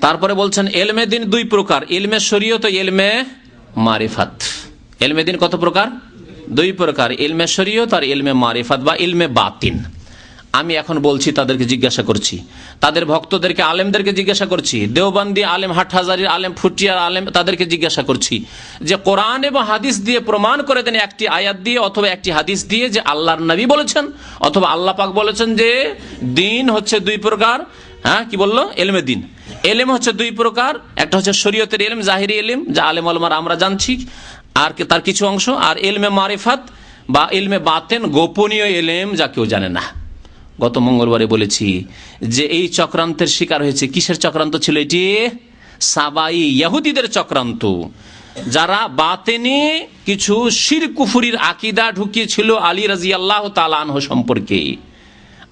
তারপরে বলছেন, এলমে দিন দুই প্রকার। ইলমে শরীয়ত, এলমে মারিফাত। এলমে দিন কত প্রকার? দুই প্রকার। ইলমে শরীয়ত আর ইলমে মারিফাত বা ইলমে বাতিন। আমি এখন বলছি, তাদেরকে জিজ্ঞাসা করছি। তাদের ভক্তদেরকে, আলেমদেরকে জিজ্ঞাসা করছি। দেওবান্দি আলেম, হাটহাজারির আলেম, ফুটিয়ার আলেম, তাদেরকে জিজ্ঞাসা করছি যে, কোরআন এবং হাদিস দিয়ে প্রমাণ করে দেন একটি আয়াত দিয়ে অথবা একটি হাদিস দিয়ে যে আল্লাহর নবী বলেছেন অথবা আল্লাহ পাক বলেছেন যে, দিন হচ্ছে দুই প্রকার। হ্যাঁ কি বলল? এলমে দিন। এলেম হচ্ছে দুই প্রকার। একটা হচ্ছে শরীয়তের এলেম, জাহিরি এলেম, যা আলেম আলমার আমরা জানছি। আর তার কিছু অংশ। আর এলমে মারিফাত বা এলমে বাতেন গোপনীয় এলেম যা কেউ জানে না। গত মঙ্গলবারে বলেছি যে এই চক্রান্তের শিকার হয়েছে কিসের চক্রান্ত ছিল এটি? সাবাই ইয়াহুদিদের চক্রান্ত। যারা বাতেনে কিছু শির কুফুরির আকিদা ঢুকিয়েছিল আলী রাজি আল্লাহ তালানহ সম্পর্কে।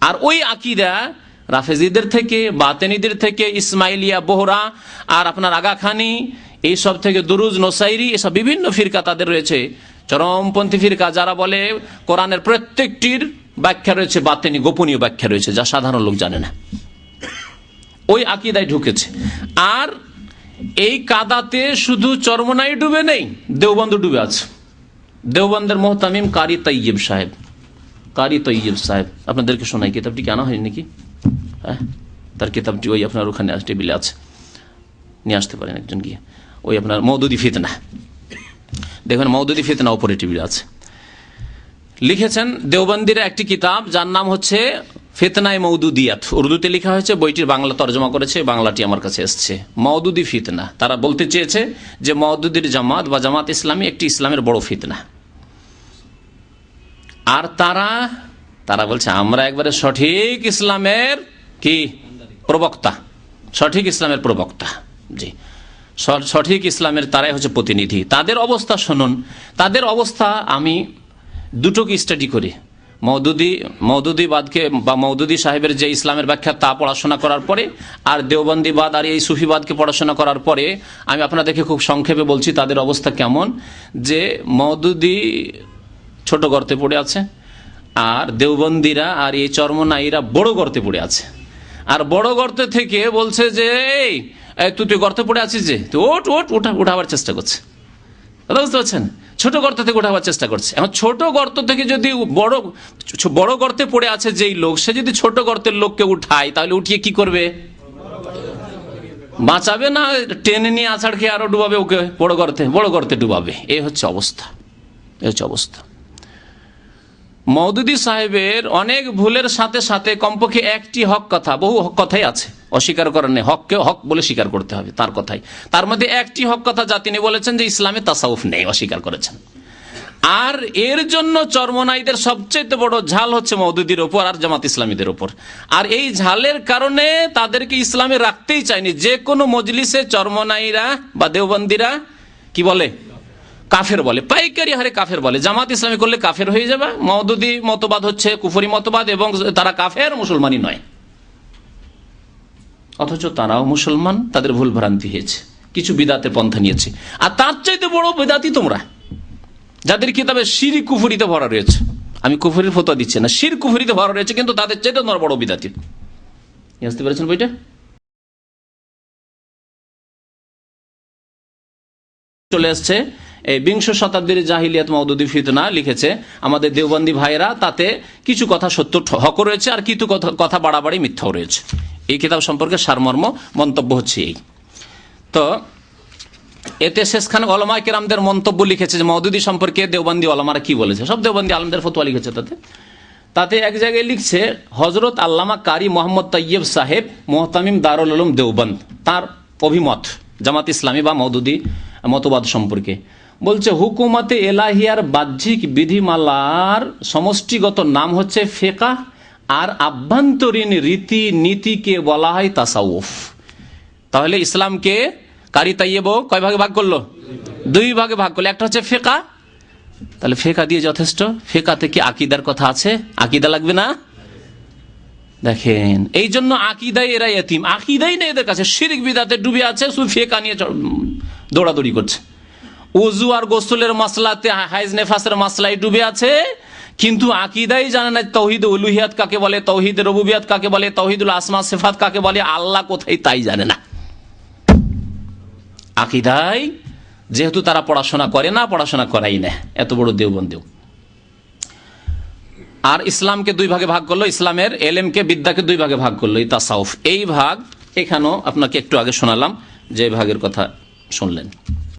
আর ওই আকিদা রাফেজিদের থেকে, বাতেনিদের থেকে, ইসমাইলিয়া, বোহরা, আর আপনার আগাখানি, এইসব থেকে দুরুজ, নোসাইরি, এসব বিভিন্ন ফিরকা তাদের রয়েছে। চরমপন্থী ফিরকা যারা বলে, কোরআনের প্রত্যেকটির ব্যাখ্যা রয়েছে, বাতেনি গোপনীয় ব্যাখ্যা রয়েছে, যা সাধারণ লোক জানে না। ওই আকিদায় ঢুকেছে। আর এই কাদাতে শুধু চরমনাই ডুবে নেই, দেওবন্দ ডুবে আছে। দেওবন্দের মোহতামিম কারি তৈয়ব সাহেব। কারি তৈয়ব সাহেব। আপনাদেরকে শোনাই কিতাবটি কি আনা হয়নি নাকি? হ্যাঁ? তার কিতাবটি ওই আপনার ওখানে টেবিলে আছে। নিয়ে আসতে পারেন একজন গিয়ে। ওই আপনার মৌদুদি ফিতনা। দেখবেন মৌদুদি ফিতনা ওপরে টেবিলে আছে। লিখেছেন, দেওবন্দির একটি কিতাব, যার নাম হচ্ছে ফিতনায় মৌদুদিয়াত উর্দুতে লেখা হয়েছে, বইটির বাংলা তর্জমা করেছে, বাংলাটি আমার কাছে এসছে। মৌদুদি ফিতনা। তারা বলতে চেয়েছে যে মৌদুদির জামাত বা জামাত ইসলামী একটি ইসলামের বড় ফিতনা। আর তারা তারা বলছে, আমরা একবারে সঠিক ইসলামের কি? প্রবক্তা। সঠিক ইসলামের প্রবক্তা। জি। সঠিক ইসলামের তারাই হচ্ছে প্রতিনিধি। তাদের অবস্থা শুনুন। তাদের অবস্থা আমি দুটোকে স্টাডি করি। মৌদুদি মৌদুদিবাদকে বা মৌদুদি সাহেবের যে ইসলামের ব্যাখ্যা তা পড়াশোনা করার পরে আর দেওবন্দিবাদ আর এই সুফিবাদকে পড়াশোনা করার পরে আমি আপনাদেরকে খুব সংক্ষেপে বলছি তাদের অবস্থা কেমন? যে মৌদুদি ছোট গর্তে পড়ে আছে আর দেওবন্দিরা আর এই চর্মনাইরা বড় গর্তে পড়ে আছে। আর বড় গর্তে থেকে বলছে যে, এই তুই তুই গর্তে পড়ে আছিস যে? তুই ওট ওট উঠা উঠাবার চেষ্টা করছে। কথা বুঝতে পারছেন? ছোট গর্ত থেকে উঠাবার চেষ্টা করছে। এখন ছোট গর্ত থেকে যদি বড় বড় গর্তে পড়ে আছে যেই লোক, সে যদি ছোট গর্তের লোককে উঠায়, তাহলে উঠিয়ে কি করবে? বাঁচাবে না? টেনে নিয়ে আছাড় খেয়ে আরও ডুবাবে ওকে বড় গর্তে? বড় গর্তে ডুবাবে। এই হচ্ছে অবস্থা। এই হচ্ছে অবস্থা। মৌদুদি সাহেবের অনেক ভুলের সাথে সাথে কমপক্ষে একটি হক কথা, বহু হক কথাই আছে। অস্বীকার করার নেই, হককে হক বলে স্বীকার করতে হবে তার কথাই। তার মধ্যে একটি হক কথা যা তিনি বলেছেন যে ইসলামে তাসাউফ নেই, অস্বীকার করেছেন। আর এর জন্য চর্মনাইদের সবচেয়ে বড় ঝাল হচ্ছে মৌদুদির ওপর আর জামাত ইসলামীদের ওপর। আর এই ঝালের কারণে তাদেরকে ইসলামে রাখতেই চায়নি। যে কোনো মজলিসে চর্মনাইরা বা দেওবন্দিরা, কি বলে? কাফের বলে, পাইকারি হারে কাফের বলে, জামাত ইসলামী করলে কাফের হয়ে যাবে মৌদুদি মতবাদ হচ্ছে কুফরি মতবাদ এবং তারা কাফের, মুসলমানই নয়। অথচ তারাও মুসলমান, তাদের ভুল ভ্রান্তি হয়েছে, কিছু বিদাতের পন্থা নিয়েছে। আর তার চাইতে বড় বিদাতি তোমরা, যাদের কিতাবে শির কুফুরিতে ভরা রয়েছে। আমি কুফুরির ফতো দিচ্ছি না, শির কুফুরিতে ভরা রয়েছে, কিন্তু তাদের চাইতে তোমার বড় বিদাতি। বুঝতে পেরেছেন বইটা? চলে আসছে বিংশ শতাব্দীর জাহিলিয়াত মৌদুদি ফিতনা লিখেছে, আমাদের দেওবন্দি ভাইরা তাতে কিছু কথা সত্য হক রয়েছে আর কিছু কথা কথা বাড়াবাড়ি মিথ্যাও রয়েছে। এই কিতাব সম্পর্কে সারমর্ম, মন্তব্য হচ্ছে এই। তো, এতে শেষখান অলমা কেরামদের মন্তব্য লিখেছে যে মৌদুদি সম্পর্কে দেওবন্দি অলমারা কি বলেছে? সব দেওবন্দি আলমদের ফতোয়া লিখেছে তাতে। তাতে এক জায়গায় লিখছে হজরত আল্লামা কারি মোহাম্মদ তৈয়ব সাহেব মোহতামিম দারুল আলম দেওবন্দ, তার অভিমত জামাত ইসলামী বা মৌদুদি মতবাদ সম্পর্কে। বলছে, হুকুমতে এলাহিয়ার বাহ্যিক বিধিমালার সমষ্টিগত নাম হচ্ছে ফেকা আর আভ্যন্তরীণ রীতি নীতিকে বলা হয় তাসাউফ। তাহলে ইসলামকে কারি তাইয়েব কয় ভাগে ভাগ করল? দুই ভাগে ভাগ করল। একটা হচ্ছে ফেকা। তাহলে ফেকা দিয়ে যথেষ্ট। ফেকাতে কি আকিদার কথা আছে? আকিদা লাগবে না? দেখেন এই জন্য আকিদাই এরা এতিম। আকিদাই নেই এদের কাছে। শিরিক বিদাতে ডুবে আছে, শুধু ফেকা নিয়ে দৌড়াদৌড়ি করছে। উজু আর গোসলের মাসলাতে হাইজ নেফাসের মাসলাই ডুবে আছে, কিন্তু আকিদাই জানে না তৌহিদ উলুহিয়াত কাকে বলে, তৌহিদ রবুবিয়াত কাকে বলে, তৌহিদুল আসমা সেফাত কাকে বলে, আল্লাহ কোথায় তাই জানে না। আকিদাই যেহেতু তারা পড়াশোনা করে না, পড়াশোনা করাই না এত বড় দেওবন্দেও। আর ইসলামকে দুই ভাগে ভাগ করল, ইসলামের এলেমকে বিদ্যাকে দুই ভাগে ভাগ করল, এই তাসাউফ। এই ভাগ এখানেও আপনাকে একটু আগে শোনালাম, যে ভাগের কথা শুনলেন।